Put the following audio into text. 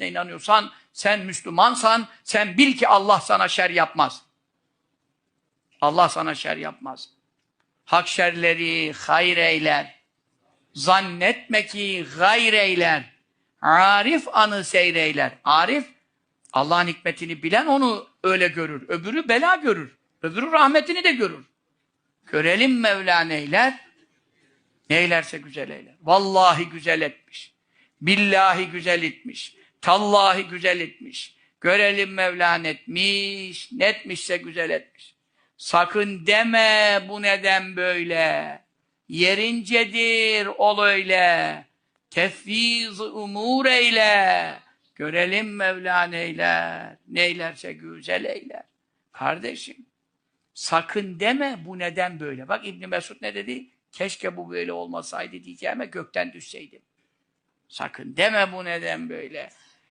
inanıyorsan, sen Müslümansan, sen bil ki Allah sana şer yapmaz. Allah sana şer yapmaz. Hak şerleri hayır eyler. Zannetme ki gayr eyler. Arif anı seyreyler. Arif, Allah'ın hikmetini bilen onu öyle görür. Öbürü bela görür. Öbürü rahmetini de görür. Görelim Mevla neyler? Neylerse güzel eyler. Vallahi güzel etmiş. Billahi güzel etmiş. Tallahi güzel etmiş. Görelim Mevla netmiş. Netmişse güzel etmiş. Sakın deme bu neden böyle. Yerincedir ol öyle. Tefviz umur eyle. Görelim Mevla neyler. Neylerse güzel eyler. Kardeşim sakın deme bu neden böyle. Bak İbn Mesud ne dedi? Keşke bu böyle olmasaydı diyeceğime gökten düşseydim. Sakın deme bu neden böyle.